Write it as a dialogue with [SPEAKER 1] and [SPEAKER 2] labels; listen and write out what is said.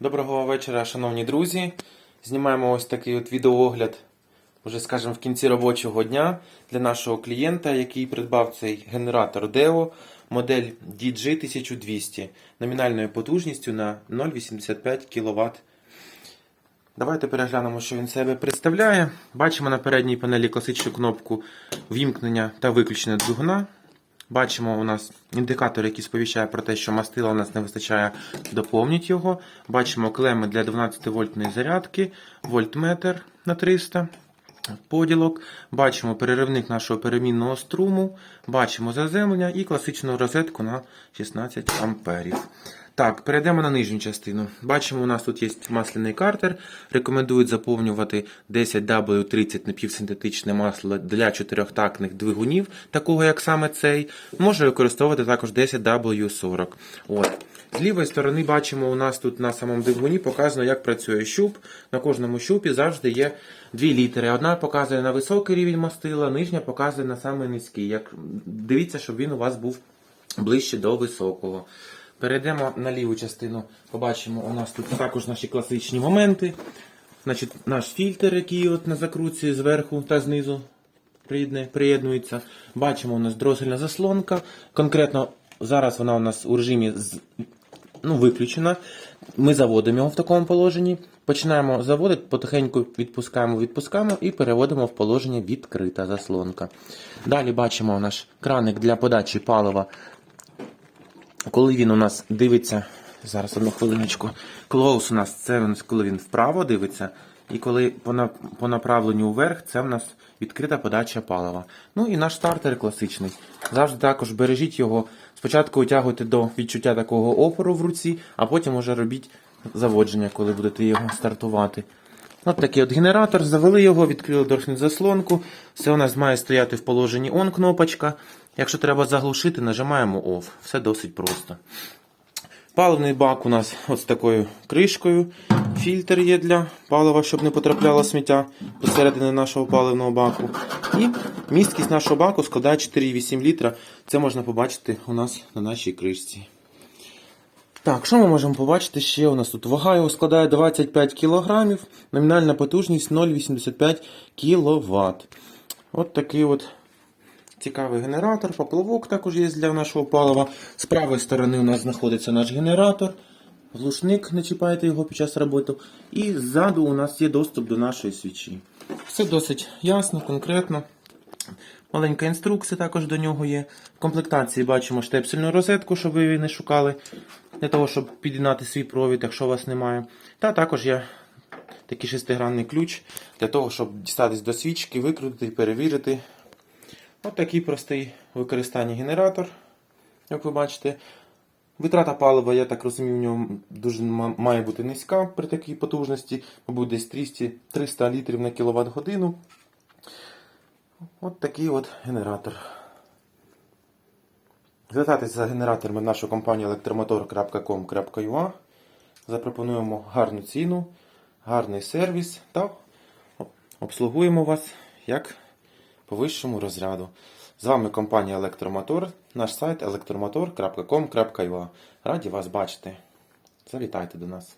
[SPEAKER 1] Доброго вечора, шановні друзі. Знімаємо ось такий от відеоогляд, вже скажімо, в кінці робочого дня для нашого клієнта, який придбав цей генератор DEO, модель DG1200 номінальною потужністю на 0,85 кВт. Давайте переглянемо, що він себе представляє. Бачимо на передній панелі класичну кнопку вімкнення та виключення двигуна. Бачимо у нас індикатор, який сповіщає про те, що мастила у нас не вистачає, доповніть його. Бачимо клеми для 12 вольтної зарядки, вольтметр на 300 поділок. Бачимо переривник нашого перемінного струму, бачимо заземлення і класичну розетку на 16 амперів. Так, перейдемо на нижню частину. Бачимо, у нас тут є масляний картер. Рекомендують заповнювати 10W30 напівсинтетичне масло для чотирьохтактних двигунів, такого як саме цей. Може використовувати також 10W40. От. З лівої сторони бачимо, у нас тут на самому двигуні показано, як працює щуп. На кожному щупі завжди є дві літери. Одна показує на високий рівень мастила, нижня показує на самий низький. Як... Дивіться, щоб він у вас був ближче до високого. Перейдемо на ліву частину. Побачимо, у нас тут також наші класичні моменти. Значить, наш фільтр, який от на закрутці зверху та знизу приєднується. Бачимо, у нас дросельна заслонка. Конкретно зараз вона у нас у режимі ну, виключена. Ми заводимо його в такому положенні. Починаємо заводити, потихеньку відпускаємо, відпускаємо і переводимо в положення відкрита заслонка. Далі бачимо наш краник для подачі палива коли він у нас дивиться, зараз одну хвилиночку, клоус у нас це коли він вправо дивиться, і коли по, на, по направленню вверх, це в нас відкрита подача палива. Ну і наш стартер класичний. Завжди також бережіть його. Спочатку утягуйте до відчуття такого опору в руці, а потім уже робіть заводження, коли будете його стартувати. От такий от генератор, завели його, відкрили дорожню заслонку. Все у нас має стояти в положенні ON кнопочка. Якщо треба заглушити, нажимаємо OFF. Все досить просто. Паливний бак у нас ось такою кришкою. Фільтр є для палива, щоб не потрапляло сміття посередині нашого паливного баку. І місткість нашого баку складає 4,8 літра. Це можна побачити у нас на нашій кришці. Так, що ми можемо побачити ще? У нас тут вага його складає 25 кг, номінальна потужність 0,85 кВт. От такий от цікавий генератор. Поплавок також є для нашого палива. З правої сторони у нас знаходиться наш генератор. Глушник, не чіпайте його під час роботи. І ззаду у нас є доступ до нашої свічі. Все досить ясно, конкретно. Маленька інструкція також до нього є. В комплектації бачимо штепсельну розетку, щоб ви її не шукали, для того, щоб під'єднати свій провід, якщо у вас немає. Та також є такий шестигранний ключ для того, щоб дістатись до свічки, викрутити і перевірити. От такий простий в використанні генератор, як ви бачите. Витрата палива, я так розумію, в нього дуже має бути низька при такій потужності, мабуть, десь 300, 300 літрів на кіловат годину. От такий от генератор. Звертайтеся за генераторами в нашу компанію elektromotor.com.ua. Запропонуємо гарну ціну, гарний сервіс та обслугуємо вас як по вищому розряду. З вами компанія Електромотор, наш сайт електромотор.com.ua. Раді вас бачити. Завітайте до нас.